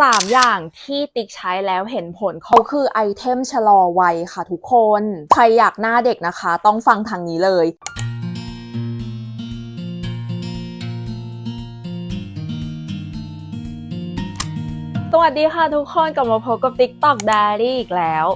3อย่างที่ติ๊กใช้แล้วเห็นผลเขาคือไอเทมชะลอวัยค่ะทุกคน ใครอยากหน้าเด็กนะคะ ต้องฟังทางนี้เลยสวัสดีค่ะทุกคนกลับมาพบกับ TikTok Diary อีกแล้ว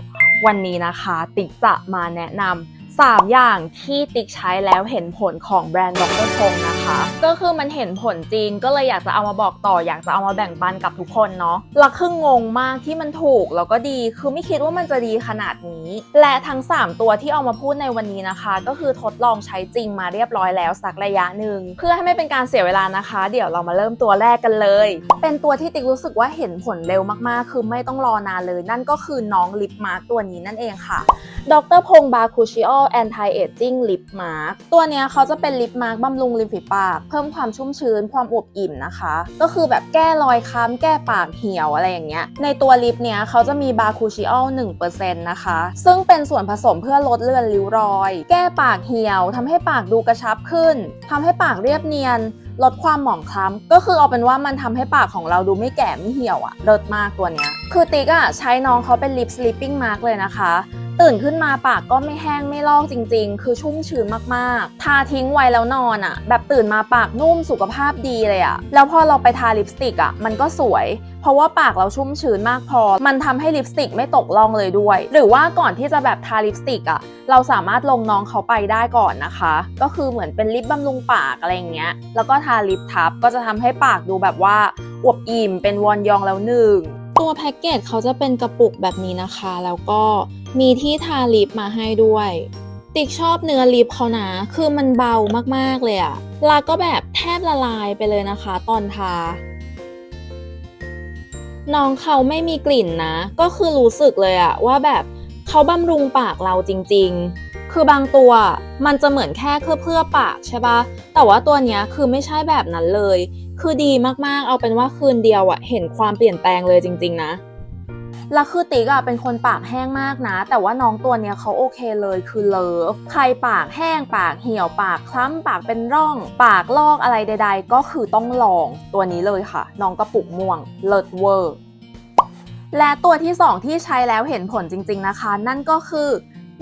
วันนี้นะคะ ติ๊กจะมาแนะนำ 3 อย่างที่ติ๊กใช้แล้วเห็นผลของแบรนด์ดรพงศ์นะคะ ก็คือมันเห็นผลจริงก็เลยอยากจะเอามาบอกต่ออยากจะเอามาแบ่งปันกับทุกคนเนาะละคืองงมากที่มันถูกแล้วก็ดีคือไม่คิดว่ามันจะดีขนาดนี้ และทั้ง 3 ตัวที่เอามาพูดในวันนี้นะคะ ก็คือทดลองใช้จริงมาเรียบร้อยแล้วสักระยะหนึ่งเพื่อให้ไม่เป็นการเสียเวลานะคะ เดี๋ยวเรามาเริ่มตัวแรกกันเลย เป็นตัวที่ติ๊กรู้สึกว่าเห็นผลเร็วมากๆ คือไม่ต้องรอนานเลย นั่นก็คือน้องลิปมาร์กตัวนี้นั่นเองค่ะดรพงบาคูชิโอแอนตี้เอจจิ้งลิปมาร์กตัวเนี้ยเขาจะเป็นลิปมาร์กบำรุงริมฝีปาก เพิ่มความชุ่มชื้นความอวบอิ่มนะคะ ก็คือแบบแก้รอยค้ำแก้ปากเหี่ยวอะไรอย่างเงี้ย ในตัวลิปเนี้ยเขาจะมีบาคูชิโอ1%นะคะ ซึ่งเป็นส่วนผสมเพื่อลดเลือนริ้วรอย แก้ปากเหี่ยวทำให้ปากดูกระชับขึ้นทำให้ปากเรียบเนียนลดความหมองคล้ำก็คือเอาเป็นว่ามันทำให้ปากของเราดูไม่แก่ไม่เหี่ยวอะเลิศมากตัวเนี้ย คือติ๊กอะใช้น้องเขาเป็นลิปสลิปปิ้งมาร์กเลยนะคะ ตื่นขึ้นมาปากก็ไม่แห้งไม่ลอกจริง ๆ คือชุ่มชื้นมากๆ ทาทิ้งไว้แล้วนอนอะแบบตื่นมาปากนุ่มสุขภาพดีเลยอะแล้วพอเราไปทาลิปสติกอะมันก็สวย เพราะว่าปากเราชุ่มชื้นมากพอ มันทำให้ลิปสติกไม่ตกล่องเลยด้วย หรือว่าก่อนที่จะแบบทาลิปสติกอะเราสามารถลงน้องเขาไปได้ก่อนนะคะ ก็คือเหมือนเป็นลิปบำรุงปากอะไรอย่างเงี้ย แล้วก็ทาลิปทับก็จะทำให้ปากดูแบบว่าอวบอิ่มเป็นวอนยองแล้วหนึ่งตัวแพ็กเกจเขาจะเป็นกระปุกแบบนี้นะคะ แล้วก็ มีที่ทาลิปมาให้ด้วย ติ๊กชอบเนื้อลิปเขานะ คือมันเบามากๆเลยอะแล้วก็แบบแทบละลายไปเลยนะคะ ตอนทา น้องเขาไม่มีกลิ่นนะ ก็คือรู้สึกเลยอะว่าแบบเขาบำรุงปากเราจริง ๆ คือบางตัวมันจะเหมือนแค่เคลือบเพื่อปากใช่ปะแต่ว่าตัวเนี้ยคือไม่ใช่แบบนั้นเลย คือดีมากๆ เอาเป็นว่าคืนเดียวอะเห็นความเปลี่ยนแปลงเลยจริง ๆ นะ แล้วคือติ๊กอะเป็นคนปากแห้งมากนะ แต่ว่าน้องตัวเนี้ยเขาโอเคเลยคือเลิฟใครปากแห้งปากเหี่ยวปากคล้ำปากเป็นร่อง ปากลอกอะไรใด ๆ ก็คือต้องลองตัวนี้เลยค่ะ น้องกระปุกม่วงเลิศเวอร์และตัวที่ 2 ที่ใช้แล้วเห็นผลจริง ๆนะคะ นั่นก็คือ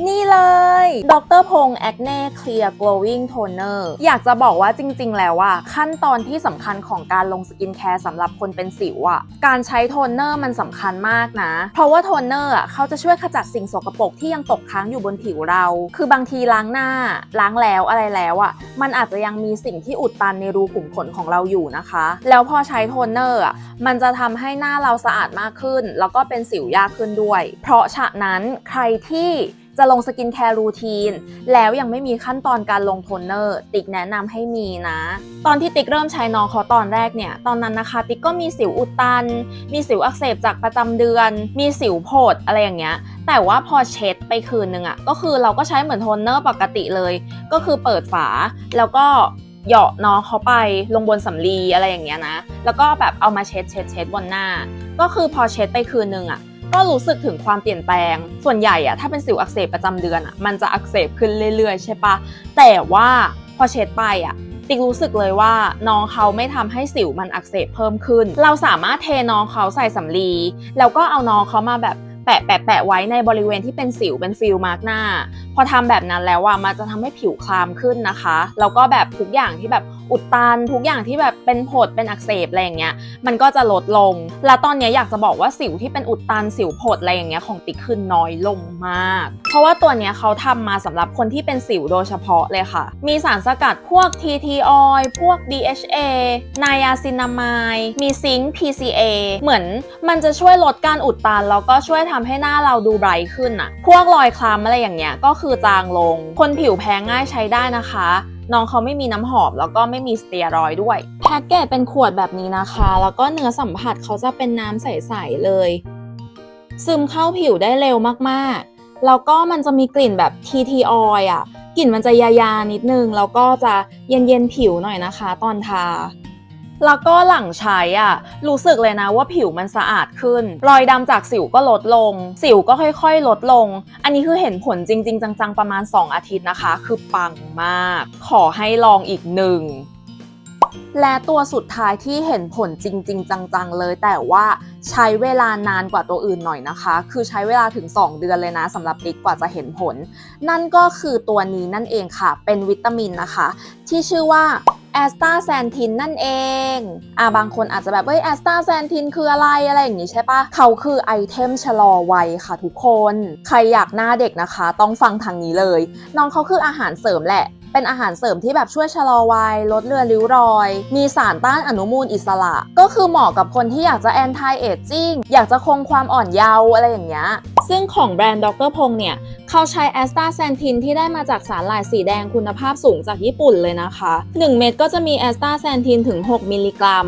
นี่เลย ดรพงษ์ Acne Clear Glowing Toner อยากจะบอกว่าจริง ๆ แล้วอะขั้นตอนที่สำคัญของการลงสกินแคร์สำหรับคนเป็นสิวอะการใช้โทนเนอร์มันสำคัญมากนะ เพราะว่าโทนเนอร์อะเขาจะช่วยขจัดสิ่งสกปรกที่ยังตกค้างอยู่บนผิวเรา คือบางทีล้างหน้า ล้างแล้วอะไรแล้วอะมันอาจจะยังมีสิ่งที่อุดตันในรูขุมขนของเราอยู่นะคะ แล้วพอใช้โทนเนอร์อะมันจะทำให้หน้าเราสะอาดมากขึ้น แล้วก็เป็นสิวยากขึ้นด้วย เพราะฉะนั้นใครที่ จะลงสกินแคร์รูทีน แล้วยังไม่มีขั้นตอนการลงโทนเนอร์ ติ๊กแนะนำให้มีนะ ตอนที่ติ๊กเริ่มใช้น้องเขาตอนแรกเนี่ย ตอนนั้นนะคะ ติ๊กก็มีสิวอุดตัน มีสิวอักเสบจากประจำเดือน มีสิวโผดอะไรอย่างเงี้ย แต่ว่าพอเช็ดไปคืนนึงอะ่ะ ก็คือเราก็ใช้เหมือนโทนเนอร์ปกติเลย ก็คือเปิดฝาแล้วก็เหยาะน้องเขาไปลงบนสำลีอะไรอย่างเงี้ยนะ แล้วก็แบบเอามาเช็ดเช็ดเช็ดบนหน้า ก็คือพอเช็ดไปคืนนึงอะ่ะ ก็รู้สึกถึงความเปลี่ยนแปลง ส่วนใหญ่อะถ้าเป็นสิวอักเสบประจำเดือนอะมันจะอักเสบขึ้นเรื่อยๆ ใช่ปะแต่ว่าพอเช็ดไปอะติ๊กรู้สึกเลยว่าน้องเขาไม่ทำให้สิวมันอักเสบเพิ่มขึ้น เราสามารถเทน้องเขาใส่สำลีแล้วก็เอาน้องเขามาแบบ แปะแปะแปะไว้ในบริเวณที่เป็นสิวเป็นฟิลมาร์กหน้า พอทำแบบนั้นแล้วอะมันจะทำให้ผิวคลามขึ้นนะคะแล้วก็แบบทุกอย่างที่แบบอุดตัน ทุกอย่างที่แบบเป็นผดเป็นอักเสบอะไรอย่างเงี้ยมันก็จะลดลง แล้วตอนนี้อยากจะบอกว่าสิวที่เป็นอุดตันสิวผดอะไรอย่างเงี้ยของติ๊กคือน้อยลงมาก เพราะว่าตัวเนี้ยเขาทำมาสำหรับคนที่เป็นสิวโดยเฉพาะเลยค่ะ มีสารสกัดพวก TT oil พวก DHA ไนอาซินามายมีซิงค์ PCA เหมือนมันจะช่วยลดการอุดตันแล้วก็ช่วยททำให้หน้าเราดูไบรท์ขึ้นอะพวกรอยคล้ำอะไรอย่างเงี้ยก็คือจางลง คนผิวแพ้ง่ายใช้ได้นะคะน้องเขาไม่มีน้ำหอมแล้วก็ไม่มีสเตียรอยด์ด้วย แพ็กเกจเป็นขวดแบบนี้นะคะ แล้วก็เนื้อสัมผัสเขาจะเป็นน้ำใสๆเลย ซึมเข้าผิวได้เร็วมากๆ แล้วก็มันจะมีกลิ่นแบบ TT oil อะ กลิ่นมันจะยาๆนิดนึง แล้วก็จะเย็นๆผิวหน่อยนะคะ ตอนทา แล้วก็หลังใช้อะ รู้สึกเลยนะว่าผิวมันสะอาดขึ้น รอยดำจากสิวก็ลดลง สิวก็ค่อยๆ ลดลง อันนี้คือเห็นผลจริง ๆ จังๆ ประมาณ 2 อาทิตย์นะคะ คือปังมาก ขอให้ลองอีกหนึ่งและตัวสุดท้ายที่เห็นผลจริง ๆ จัง ๆ เลย แต่ว่าใช้เวลานานกว่าตัวอื่นหน่อยนะคะ คือใช้เวลาถึง 2 เดือนเลยนะสำหรับติ๊กกว่าจะเห็นผล นั่นก็คือตัวนี้นั่นเองค่ะ เป็นวิตามินนะคะ ที่ชื่อว่า แอสตาแซนทินนั่นเอง อ่าบางคนอาจจะแบบเฮ้ยแอสตาแซนทินคืออะไรอะไรอย่างนี้ใช่ปะเขาคือไอเทมชะลอวัยค่ะทุกคน ใครอยากหน้าเด็กนะคะ ต้องฟังทางนี้เลย น้องเขาคืออาหารเสริมแหละ เป็นอาหารเสริมที่แบบช่วยชะลอวัยลดเลือนริ้วรอย มีสารต้านอนุมูลอิสระ ก็คือเหมาะกับคนที่อยากจะแอนตี้เอจจิ้งอยากจะคงความอ่อนเยาว์อะไรอย่างเงี้ยซึ่งของแบรนด์ดรพงเนี่ยเขาใช้แอสตาแซนทินที่ได้มาจากสารหร่ายสีแดงคุณภาพสูงจากญี่ปุ่นเลยนะคะ 1 เม็ดก็จะมีแอสตาแซนทินถึง 6 มิลลิกรัม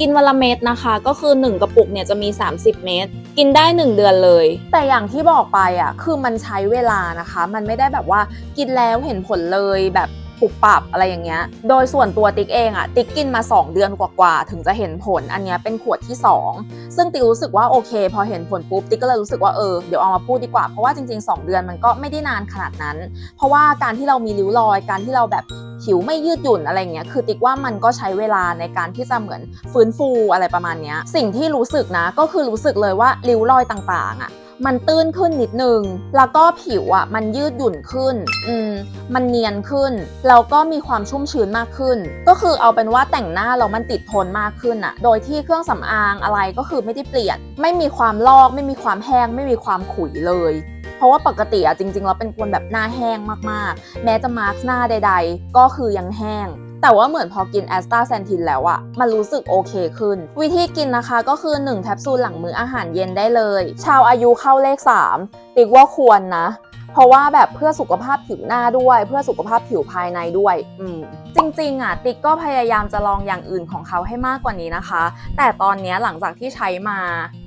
กินวันละเม็ดนะคะ ก็คือ 1 กระปุกเนี่ยจะมี 30 เม็ด กินได้ 1 เดือนเลย แต่อย่างที่บอกไปอะคือมันใช้เวลานะคะ มันไม่ได้แบบว่ากินแล้วเห็นผลเลยแบบ ปุบปับอะไรอย่างเงี้ย โดยส่วนตัวติ๊กเองอะติ๊กกินมา 2 เดือนกว่าๆถึงจะเห็นผลอันเนี้ยเป็นขวดที่ 2 ซึ่งติ๊กรู้สึกว่าโอเค พอเห็นผลปุ๊บติ๊กก็เลยรู้สึกว่าเออเดี๋ยวเอามาพูดดีกว่าเพราะว่าจริง ๆ 2 เดือนมันก็ไม่ได้นานขนาดนั้น เพราะว่าการที่เรามีริ้วรอยการที่เราแบบผิวไม่ยืดหยุ่นอะไรเงี้ย คือติ๊กว่ามันก็ใช้เวลาในการที่จะเหมือนฟื้นฟูอะไรประมาณเนี้ย สิ่งที่รู้สึกนะ ก็คือรู้สึกเลยว่าริ้วรอยต่างๆอะ มันตื้นขึ้นนิดนึง แล้วก็ผิวอะมันยืดหยุ่นขึ้น อืม มันเนียนขึ้น แล้วก็มีความชุ่มชื้นมากขึ้น ก็คือเอาเป็นว่าแต่งหน้าแล้วมันติดทนมากขึ้นอะโดยที่เครื่องสำอางอะไรก็คือไม่ได้เปลี่ยน ไม่มีความลอก ไม่มีความแห้ง ไม่มีความขุยเลยเพราะว่าปกติอะจริงๆเราเป็นคนแบบหน้าแห้งมากๆ แม้จะมาร์กหน้าใด ๆ ก็คือยังแห้ง แต่ว่าเหมือนพอกินแอสตาแซนทินแล้วอะมันรู้สึกโอเคขึ้น วิธีกินนะคะก็คือ 1 แคปซูลหลังมื้ออาหารเย็นได้เลย ชาวอายุเข้าเลข 3 ติ๊กว่าควรนะ เพราะว่าแบบเพื่อสุขภาพผิวหน้าด้วย เพื่อสุขภาพผิวภายในด้วย อืมจริงๆอะติ๊กก็พยายามจะลองอย่างอื่นของเขาให้มากกว่านี้นะคะ แต่ตอนเนี้ยหลังจากที่ใช้มา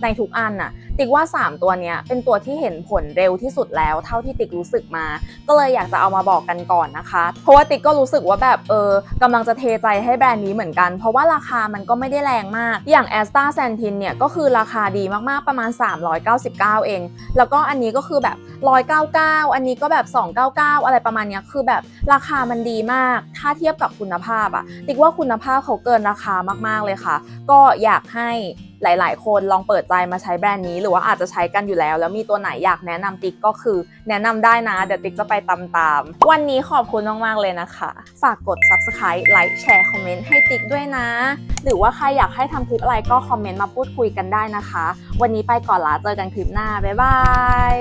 ในทุกอันน่ะ ติ๊กว่า 3 ตัวเนี้ยเป็นตัวที่เห็นผลเร็วที่สุดแล้ว เท่าที่ติ๊กรู้สึกมา ก็เลยอยากจะเอามาบอกกันก่อนนะคะ เพราะว่าติ๊กก็รู้สึกว่าแบบเออกำลังจะเทใจให้แบรนด์นี้เหมือนกัน เพราะว่าราคามันก็ไม่ได้แรงมาก อย่างแอสตาแซนทินเนี่ยก็คือราคาดีมากๆประมาณ 399 เอง แล้วก็อันนี้ก็คือแบบ 199อันนี้ก็แบบ 299 อะไรประมาณนี้คือแบบราคามันดีมาก ถ้าเทียบกับคุณภาพอะติ๊กว่าคุณภาพเขาเกินราคามากๆเลยค่ะ ก็อยากให้หลาย ๆ คนลองเปิดใจมาใช้แบรนด์นี้ หรือว่าอาจจะใช้กันอยู่แล้ว แล้วมีตัวไหนอยากแนะนำติ๊กก็คือแนะนำได้นะ เดี๋ยวติ๊กจะไปตามๆวันนี้ขอบคุณมาก ๆ เลยนะคะ ฝากกด subscribe ไลค์แชร์คอมเมนต์ให้ติ๊กด้วยนะ หรือว่าใครอยากให้ทำคลิปอะไรก็คอมเมนต์มาพูดคุยกันได้นะคะ วันนี้ไปก่อนละเจอกันคลิปหน้าบ๊ายบาย